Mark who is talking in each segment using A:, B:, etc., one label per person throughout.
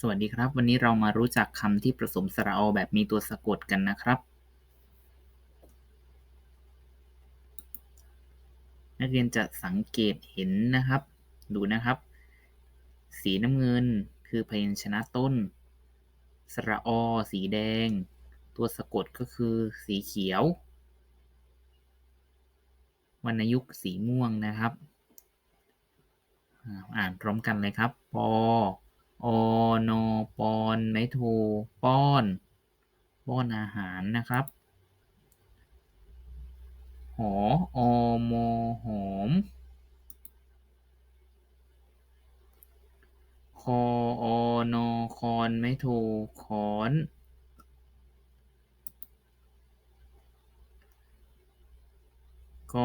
A: สวัสดีครับ วันนี้เรามารู้จักคำที่ผสมสระอแบบมีตัวสะกดกันนะครับ นักเรียนจะสังเกตเห็นนะครับ ดูนะครับ สีน้ำเงินคือพยัญชนะต้น สระอ สีแดง ตัวสะกดก็คือสีเขียว วรรณยุกต์สีม่วงนะครับ อ่านพร้อมกันเลยครับปอ นอปอนไม้โทป้อน ป้อนอาหารนะครับ หออมหอม คออนคอนไม้โทขอนก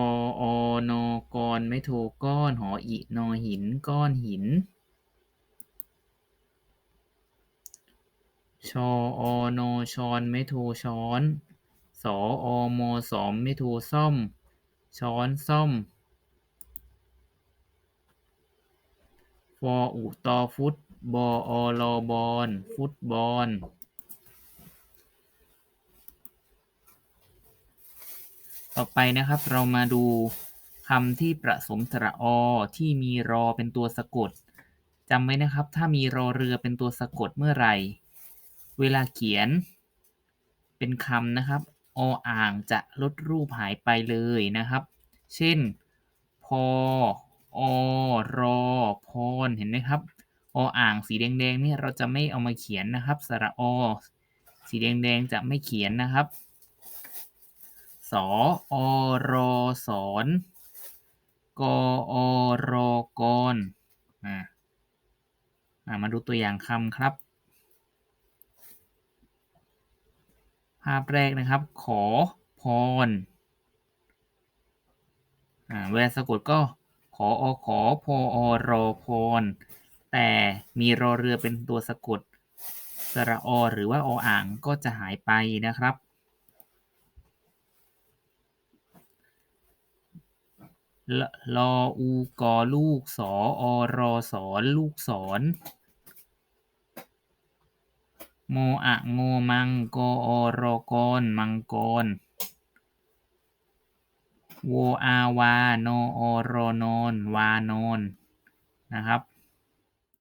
A: ออนกอนไม้โทก้อน หออินอหิน ก้อนหิน ชออโนชอนไม้โทช้อน สออมอสอมไม้โทซ่อม ช้อนซ่อมฟออุตอฟุตบออลอบอนฟุตบอลต่อไปนะครับเรามาดูคำที่ผสมสระอที่มีรอเป็นตัวสะกดจำไว้นะครับ ถ้ามีรอเรือเป็นตัวสะกดเมื่อไหร่ เวลาเขียนเป็นคำนะครับออ่างจะลดรูปหายไปเลยนะครับ เช่น พออรอพรเห็นไหมครับออ่างสีแดงๆนี่เราจะไม่เอามาเขียนนะครับ สระอ สีแดงๆจะไม่เขียนนะครับสออรอสอนกอรอกรอ่ามาดูตัวอย่างคำครับ ภาพแรกนะครับ ขอพรเวลาสะกดก็ขออขอพออรอพร แต่มีรอเรือเป็นตัวสะกดสระอหรือว่าออ่างก็จะหายไปนะครับ ลออูกอลูกสออรอสอนลูกศร โมอะโงมังโกโอโรโกนมังโกนโวอาวาโนโอโรโนนวานอนนะครับ